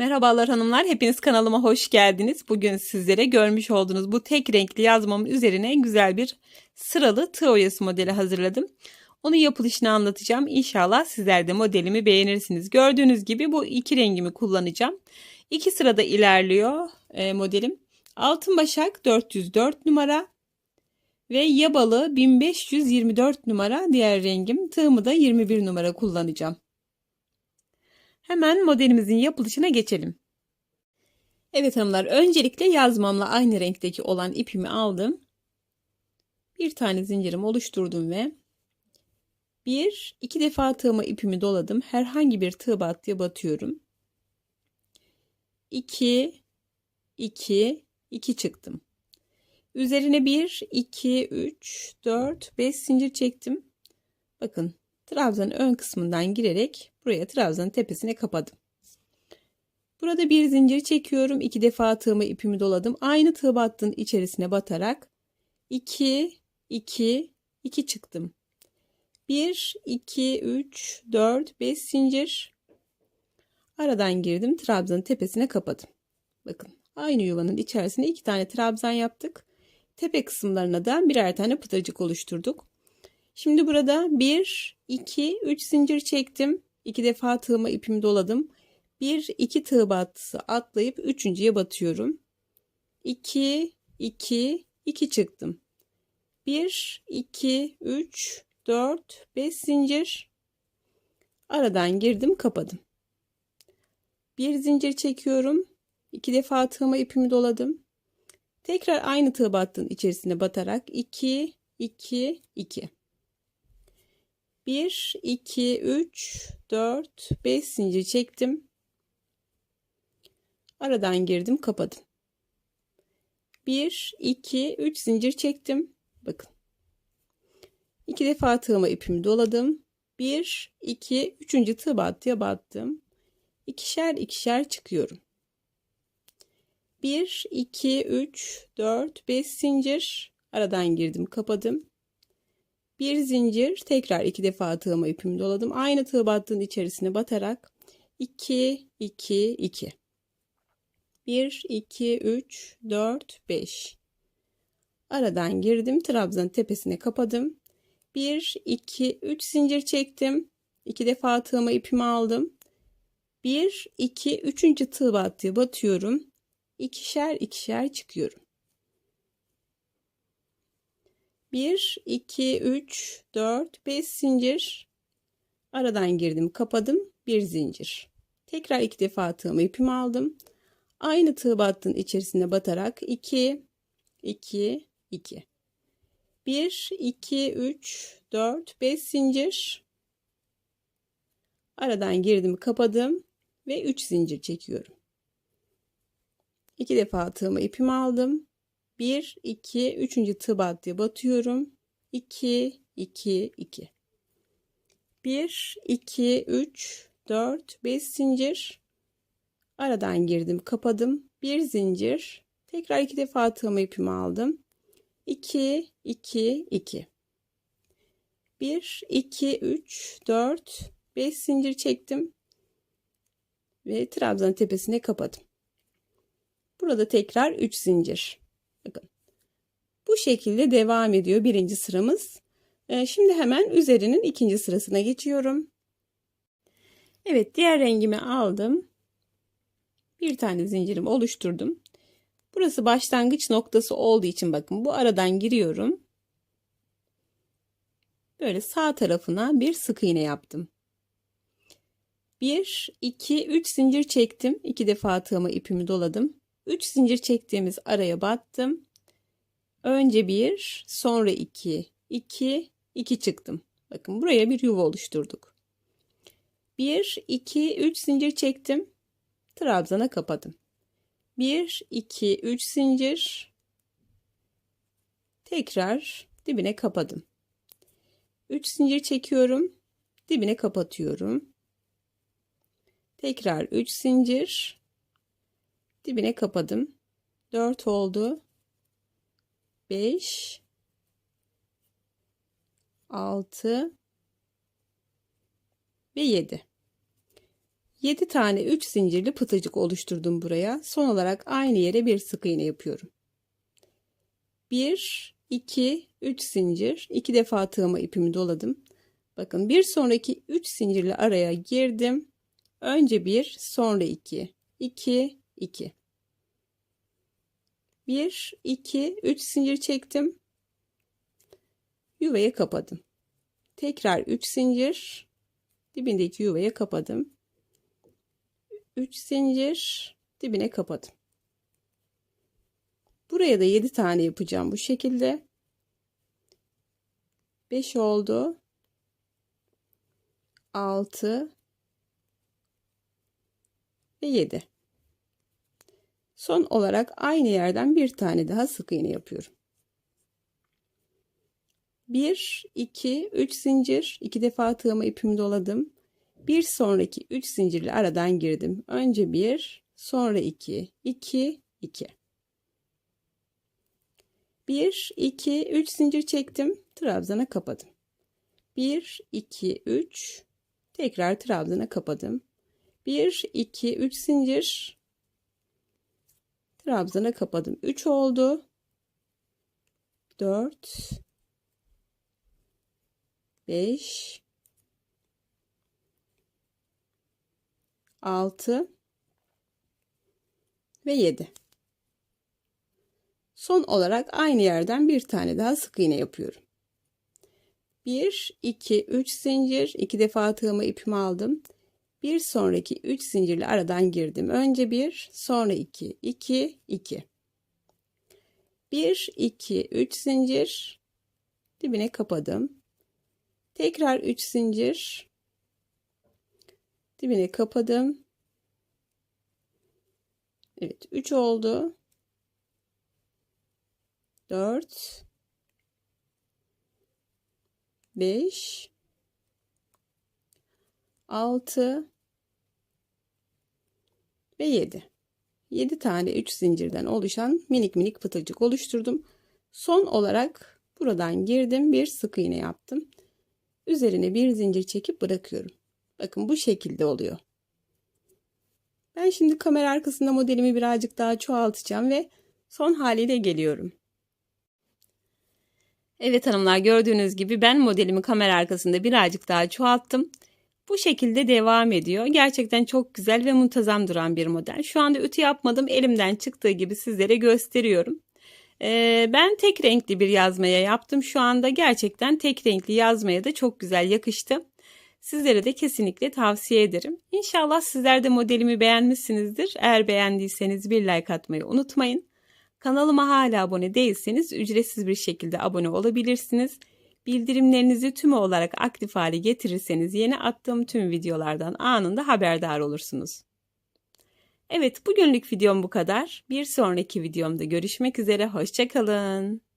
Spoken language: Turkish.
Merhabalar hanımlar, hepiniz kanalıma hoş geldiniz. Bugün sizlere görmüş olduğunuz bu tek renkli yazmamın üzerine güzel bir sıralı tığ oyası modeli hazırladım. Onun yapılışını anlatacağım. İnşallah sizler de modelimi beğenirsiniz. Gördüğünüz gibi bu iki rengimi kullanacağım. İki sırada ilerliyor e, modelim. Altın başak 404 numara ve yabalı 1524 numara diğer rengim. Tığımı da 21 numara kullanacağım. Hemen modelimizin yapılışına geçelim. Evet hanımlar öncelikle yazmamla aynı renkteki olan ipimi aldım. Bir tane zincirim oluşturdum ve bir iki defa tığıma ipimi doladım. Herhangi bir tığ battıya batıyorum. 2 2 2 çıktım. Üzerine 1 2 3 4 5 zincir çektim. Bakın trabzanın ön kısmından girerek buraya trabzanın tepesine kapadım. Burada bir zincir çekiyorum. iki defa tığımı ipimi doladım. Aynı tığ battığın içerisine batarak 2 2 2 çıktım. 1 2 3 4 5 zincir aradan girdim. Trabzanın tepesine kapadım. Bakın aynı yuvanın içerisine iki tane trabzan yaptık. Tepe kısımlarına da birer tane pıtırcık oluşturduk. Şimdi burada 1, 2, 3 zincir çektim. 2 defa tığıma ipimi doladım. 1, 2 tığ battısı atlayıp üçüncüye batıyorum. 2, 2, 2 çıktım. 1, 2, 3, 4, 5 zincir. Aradan girdim kapadım. Bir zincir çekiyorum. 2 defa tığıma ipimi doladım. Tekrar aynı tığ battığın içerisine batarak 2, 2, 2. 1, 2, 3, 4, 5 zincir çektim. Aradan girdim kapadım. 1, 2, 3 zincir çektim. Bakın. 2 defa tığıma ipimi doladım. 1, 2, 3. tığ battıya battım. İkişer ikişer çıkıyorum. 1, 2, 3, 4, 5 zincir. Aradan girdim kapadım. Bir zincir tekrar iki defa tığıma ipimi doladım. Aynı tığ battığın içerisine batarak 2 2 2 1 2 3 4 5 Aradan girdim. Trabzan tepesine kapadım. 1 2 3 zincir çektim. 2 defa tığıma ipimi aldım. 1 2 3. tığ battığı batıyorum. İkişer ikişer çıkıyorum. 1, 2, 3, 4, 5 zincir. Aradan girdim, kapadım. Bir zincir. Tekrar iki defa tığımı ipimi aldım. Aynı tığ battığın içerisine batarak 2, 2, 2. 1, 2, 3, 4, 5 zincir. Aradan girdim, kapadım ve 3 zincir çekiyorum. 2 defa tığımı ipimi aldım. 1, 2, 3. tığ battıya batıyorum. 2, 2, 2. 1, 2, 3, 4, 5 zincir. Aradan girdim, kapadım. Bir zincir. Tekrar iki defa tığımı ipimi aldım. 2, 2, 2. 1, 2, 3, 4, 5 zincir çektim. Ve trabzanın tepesine kapadım. Burada tekrar 3 zincir. Bakın. Bu şekilde devam ediyor birinci sıramız. Ee, şimdi hemen üzerinin ikinci sırasına geçiyorum. Evet diğer rengimi aldım. Bir tane zincirimi oluşturdum. Burası başlangıç noktası olduğu için bakın bu aradan giriyorum. Böyle sağ tarafına bir sık iğne yaptım. 1, 2, 3 zincir çektim. 2 defa tığıma ipimi doladım. 3 zincir çektiğimiz araya battım. Önce 1, sonra 2, 2, 2 çıktım. Bakın buraya bir yuva oluşturduk. 1, 2, 3 zincir çektim. Trabzana kapadım. 1, 2, 3 zincir. Tekrar dibine kapadım. 3 zincir çekiyorum. Dibine kapatıyorum. Tekrar 3 zincir dibine kapadım. 4 oldu. 5 6 ve 7. 7 tane 3 zincirli pıtırcık oluşturdum buraya. Son olarak aynı yere bir sık iğne yapıyorum. 1 2 3 zincir. 2 defa tığıma ipimi doladım. Bakın bir sonraki 3 zincirli araya girdim. Önce 1, sonra 2. 2 2. 1 2 3 zincir çektim. Yuvaya kapadım. Tekrar 3 zincir dibindeki yuvaya kapadım. 3 zincir dibine kapadım. Buraya da 7 tane yapacağım bu şekilde. 5 oldu. 6 ve 7. Son olarak aynı yerden bir tane daha sık iğne yapıyorum. 1 2 3 zincir, 2 defa tığıma ipimi doladım. Bir sonraki 3 zincirli aradan girdim. Önce 1, sonra 2, 2, 2. 1 2 3 zincir çektim. Trabzana kapadım. 1 2 3 tekrar trabzana kapadım. 1 2 3 zincir trabzana kapadım. 3 oldu. 4 5 6 ve 7. Son olarak aynı yerden bir tane daha sık iğne yapıyorum. 1 2 3 zincir, 2 defa tığıma ipimi aldım. Bir sonraki 3 zincirli aradan girdim. Önce 1, sonra 2, 2, 2. 1 2 3 zincir dibine kapadım. Tekrar 3 zincir dibine kapadım. Evet 3 oldu. 4 5 6 ve 7. 7 tane 3 zincirden oluşan minik minik pıtırcık oluşturdum. Son olarak buradan girdim bir sık iğne yaptım. Üzerine bir zincir çekip bırakıyorum. Bakın bu şekilde oluyor. Ben şimdi kamera arkasında modelimi birazcık daha çoğaltacağım ve son haliyle geliyorum. Evet hanımlar gördüğünüz gibi ben modelimi kamera arkasında birazcık daha çoğalttım. Bu şekilde devam ediyor. Gerçekten çok güzel ve muntazam duran bir model. Şu anda ütü yapmadım. Elimden çıktığı gibi sizlere gösteriyorum. Ee, ben tek renkli bir yazmaya yaptım. Şu anda gerçekten tek renkli yazmaya da çok güzel yakıştı. Sizlere de kesinlikle tavsiye ederim. İnşallah sizler de modelimi beğenmişsinizdir. Eğer beğendiyseniz bir like atmayı unutmayın. Kanalıma hala abone değilseniz ücretsiz bir şekilde abone olabilirsiniz. Bildirimlerinizi tümü olarak aktif hale getirirseniz yeni attığım tüm videolardan anında haberdar olursunuz. Evet bugünlük videom bu kadar. Bir sonraki videomda görüşmek üzere. Hoşçakalın.